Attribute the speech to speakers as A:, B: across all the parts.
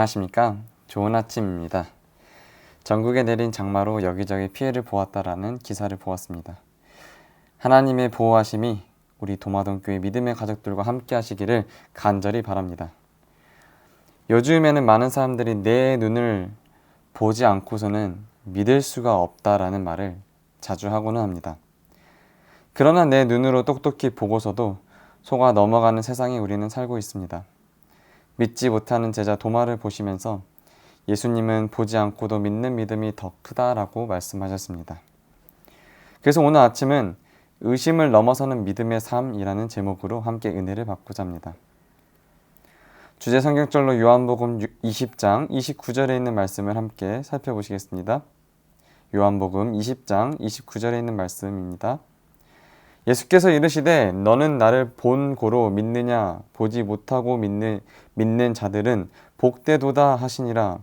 A: 안녕하십니까. 좋은 아침입니다. 전국에 내린 장마로 여기저기 피해를 보았다라는 기사를 보았습니다. 하나님의 보호하심이 우리 도마동교회 믿음의 가족들과 함께 하시기를 간절히 바랍니다. 요즘에는 많은 사람들이 내 눈을 보지 않고서는 믿을 수가 없다라는 말을 자주 하고는 합니다. 그러나 내 눈으로 똑똑히 보고서도 속아 넘어가는 세상에 우리는 살고 있습니다. 믿지 못하는 제자 도마를 보시면서 예수님은 보지 않고도 믿는 믿음이 더 크다라고 말씀하셨습니다. 그래서 오늘 아침은 의심을 넘어서는 믿음의 삶이라는 제목으로 함께 은혜를 받고자 합니다. 주제 성경절로 요한복음 20장 29절에 있는 말씀을 함께 살펴보시겠습니다. 요한복음 20장 29절에 있는 말씀입니다. 예수께서 이르시되 너는 나를 본 고로 믿느냐 보지 못하고 믿는 믿는 자들은 복되도다 하시니라.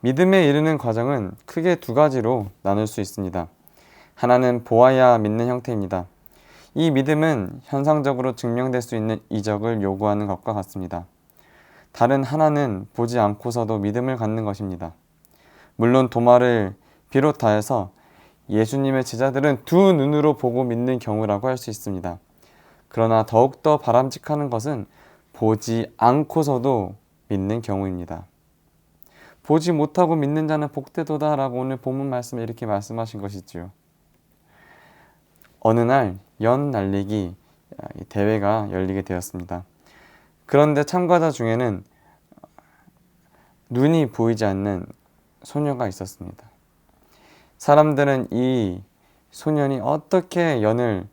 A: 믿음에 이르는 과정은 크게 두 가지로 나눌 수 있습니다. 하나는 보아야 믿는 형태입니다. 이 믿음은 현상적으로 증명될 수 있는 이적을 요구하는 것과 같습니다. 다른 하나는 보지 않고서도 믿음을 갖는 것입니다. 물론 도마를 비롯하여서 예수님의 제자들은 두 눈으로 보고 믿는 경우라고 할 수 있습니다. 그러나 더욱더 바람직하는 것은 보지 않고서도 믿는 경우입니다. 보지 못하고 믿는 자는 복되도다 라고 오늘 본문 말씀에 이렇게 말씀하신 것이지요. 어느 날 연 날리기 대회가 열리게 되었습니다. 그런데 참가자 중에는 눈이 보이지 않는 소녀가 있었습니다. 사람들은 이 소년이 어떻게 연을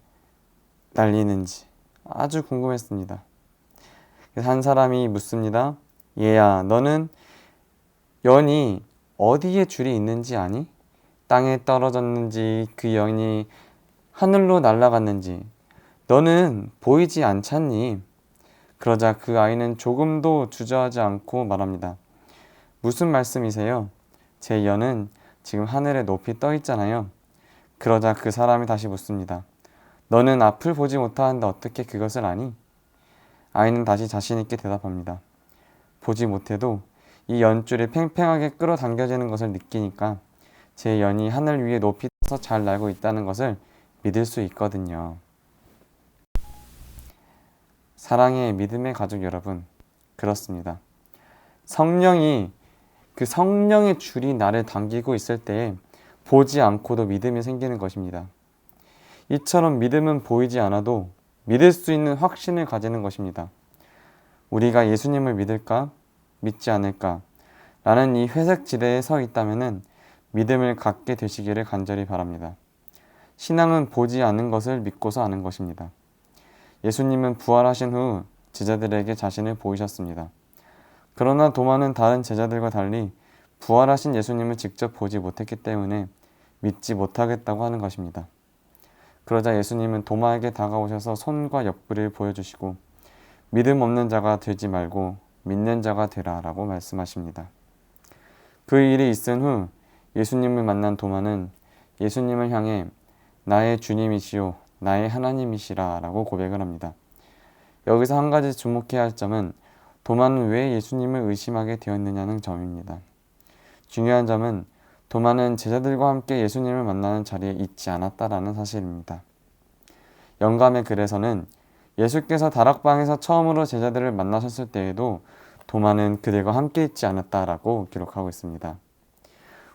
A: 날리는지 아주 궁금했습니다. 한 사람이 묻습니다. 얘야, 너는 연이 어디에 줄이 있는지 아니? 땅에 떨어졌는지 그 연이 하늘로 날아갔는지 너는 보이지 않잖니? 그러자 그 아이는 조금도 주저하지 않고 말합니다. 무슨 말씀이세요? 제 연은 지금 하늘에 높이 떠 있잖아요. 그러자 그 사람이 다시 묻습니다. 너는 앞을 보지 못하는데 어떻게 그것을 아니? 아이는 다시 자신있게 대답합니다. 보지 못해도 이 연줄이 팽팽하게 끌어당겨지는 것을 느끼니까 제 연이 하늘 위에 높이 떠서 잘 날고 있다는 것을 믿을 수 있거든요. 사랑의 믿음의 가족 여러분, 그렇습니다. 성령이 그 성령의 줄이 나를 당기고 있을 때 보지 않고도 믿음이 생기는 것입니다. 이처럼 믿음은 보이지 않아도 믿을 수 있는 확신을 가지는 것입니다. 우리가 예수님을 믿을까? 믿지 않을까? 라는 이 회색 지대에 서 있다면 믿음을 갖게 되시기를 간절히 바랍니다. 신앙은 보지 않은 것을 믿고서 아는 것입니다. 예수님은 부활하신 후 제자들에게 자신을 보이셨습니다. 그러나 도마는 다른 제자들과 달리 부활하신 예수님을 직접 보지 못했기 때문에 믿지 못하겠다고 하는 것입니다. 그러자 예수님은 도마에게 다가오셔서 손과 옆구리를 보여주시고 믿음 없는 자가 되지 말고 믿는 자가 되라 라고 말씀하십니다. 그 일이 있은 후 예수님을 만난 도마는 예수님을 향해 나의 주님이시요 나의 하나님이시라 라고 고백을 합니다. 여기서 한 가지 주목해야 할 점은 도마는 왜 예수님을 의심하게 되었느냐는 점입니다. 중요한 점은 도마는 제자들과 함께 예수님을 만나는 자리에 있지 않았다라는 사실입니다. 영감의 글에서는 예수께서 다락방에서 처음으로 제자들을 만나셨을 때에도 도마는 그들과 함께 있지 않았다라고 기록하고 있습니다.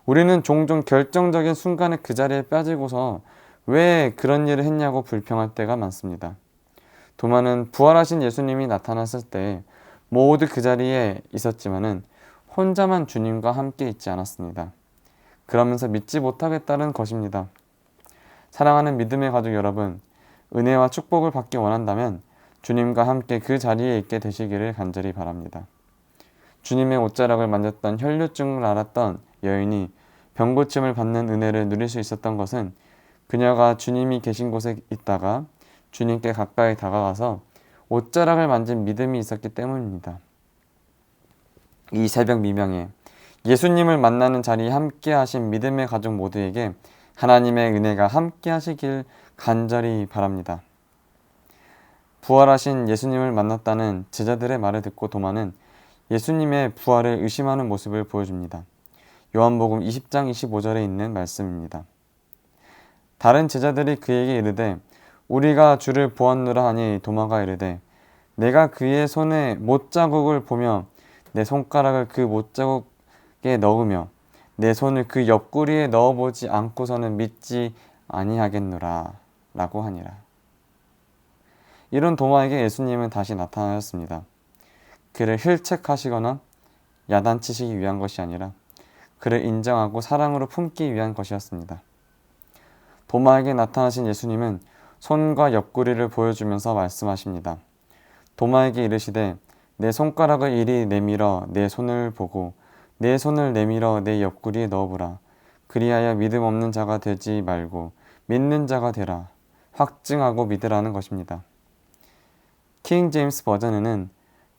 A: 우리는 종종 결정적인 순간에 그 자리에 빠지고서 왜 그런 일을 했냐고 불평할 때가 많습니다. 도마는 부활하신 예수님이 나타났을 때 모두 그 자리에 있었지만은 혼자만 주님과 함께 있지 않았습니다. 그러면서 믿지 못하겠다는 것입니다. 사랑하는 믿음의 가족 여러분, 은혜와 축복을 받기 원한다면 주님과 함께 그 자리에 있게 되시기를 간절히 바랍니다. 주님의 옷자락을 만졌던 혈류증을 앓았던 여인이 병고침을 받는 은혜를 누릴 수 있었던 것은 그녀가 주님이 계신 곳에 있다가 주님께 가까이 다가가서 옷자락을 만진 믿음이 있었기 때문입니다. 이 새벽 미명에 예수님을 만나는 자리에 함께 하신 믿음의 가족 모두에게 하나님의 은혜가 함께 하시길 간절히 바랍니다. 부활하신 예수님을 만났다는 제자들의 말을 듣고 도마는 예수님의 부활을 의심하는 모습을 보여줍니다. 요한복음 20장 25절에 있는 말씀입니다. 다른 제자들이 그에게 이르되 우리가 주를 보았노라 하니 도마가 이르되 내가 그의 손에 못자국을 보며 내 손가락을 그 못자국에 넣으며 내 손을 그 옆구리에 넣어보지 않고서는 믿지 아니하겠노라 라고 하니라. 이런 도마에게 예수님은 다시 나타나셨습니다. 그를 힐책하시거나 야단치시기 위한 것이 아니라 그를 인정하고 사랑으로 품기 위한 것이었습니다. 도마에게 나타나신 예수님은 손과 옆구리를 보여주면서 말씀하십니다. 도마에게 이르시되 내 손가락을 이리 내밀어 내 손을 보고 내 손을 내밀어 내 옆구리에 넣어보라. 그리하여 믿음 없는 자가 되지 말고 믿는 자가 되라. 확증하고 믿으라는 것입니다. 킹 제임스 버전에는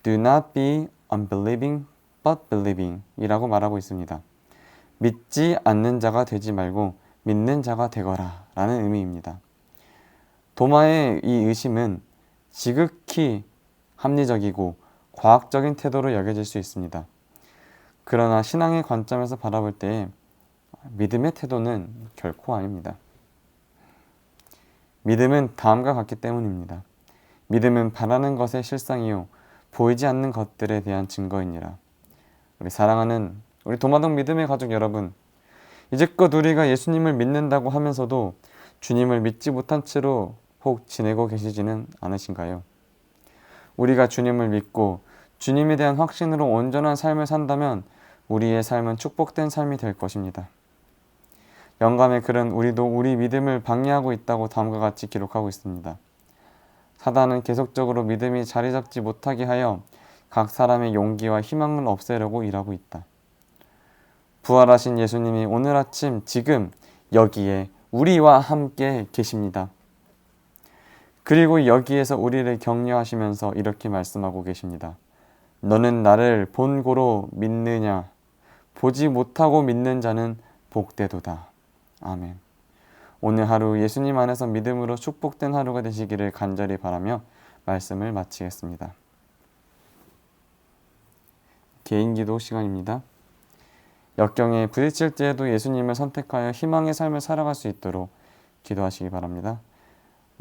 A: Do not be unbelieving but believing 이라고 말하고 있습니다. 믿지 않는 자가 되지 말고 믿는 자가 되거라 라는 의미입니다. 도마의 이 의심은 지극히 합리적이고 과학적인 태도로 여겨질 수 있습니다. 그러나 신앙의 관점에서 바라볼 때 믿음의 태도는 결코 아닙니다. 믿음은 다음과 같기 때문입니다. 믿음은 바라는 것의 실상이요 보이지 않는 것들에 대한 증거이니라. 우리 사랑하는 우리 도마동 믿음의 가족 여러분, 이제껏 우리가 예수님을 믿는다고 하면서도 주님을 믿지 못한 채로 혹 지내고 계시지는 않으신가요? 우리가 주님을 믿고 주님에 대한 확신으로 온전한 삶을 산다면 우리의 삶은 축복된 삶이 될 것입니다. 영감의 글은 우리도 우리 믿음을 방해하고 있다고 다음과 같이 기록하고 있습니다. 사단은 계속적으로 믿음이 자리 잡지 못하게 하여 각 사람의 용기와 희망을 없애려고 일하고 있다. 부활하신 예수님이 오늘 아침 지금 여기에 우리와 함께 계십니다. 그리고 여기에서 우리를 격려하시면서 이렇게 말씀하고 계십니다. 너는 나를 본고로 믿느냐? 보지 못하고 믿는 자는 복되도다. 아멘. 오늘 하루 예수님 안에서 믿음으로 축복된 하루가 되시기를 간절히 바라며 말씀을 마치겠습니다. 개인 기도 시간입니다. 역경에 부딪힐 때에도 예수님을 선택하여 희망의 삶을 살아갈 수 있도록 기도하시기 바랍니다.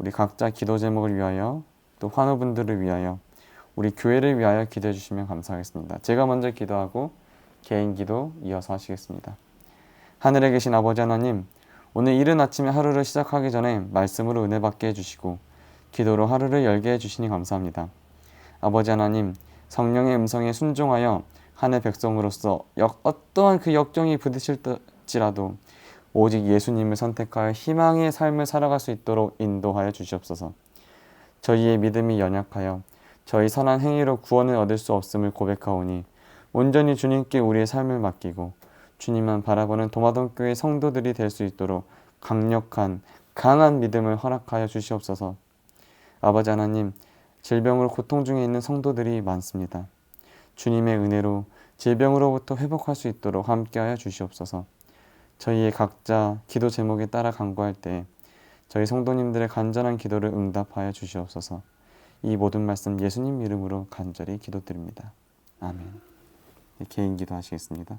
A: 우리 각자 기도 제목을 위하여 또 환우분들을 위하여 우리 교회를 위하여 기도해 주시면 감사하겠습니다. 제가 먼저 기도하고 개인 기도 이어서 하시겠습니다. 하늘에 계신 아버지 하나님, 오늘 이른 아침에 하루를 시작하기 전에 말씀으로 은혜 받게 해주시고 기도로 하루를 열게 해주시니 감사합니다. 아버지 하나님, 성령의 음성에 순종하여 하늘 백성으로서 역, 어떠한 그 역경이 부딪힐지라도 오직 예수님을 선택하여 희망의 삶을 살아갈 수 있도록 인도하여 주시옵소서. 저희의 믿음이 연약하여 저희 선한 행위로 구원을 얻을 수 없음을 고백하오니 온전히 주님께 우리의 삶을 맡기고 주님만 바라보는 도마동교회 성도들이 될 수 있도록 강력한 강한 믿음을 허락하여 주시옵소서. 아버지 하나님, 질병으로 고통 중에 있는 성도들이 많습니다. 주님의 은혜로 질병으로부터 회복할 수 있도록 함께하여 주시옵소서. 저희의 각자 기도 제목에 따라 간구할 때 저희 성도님들의 간절한 기도를 응답하여 주시옵소서. 이 모든 말씀 예수님 이름으로 간절히 기도드립니다. 아멘. 개인 기도하시겠습니다.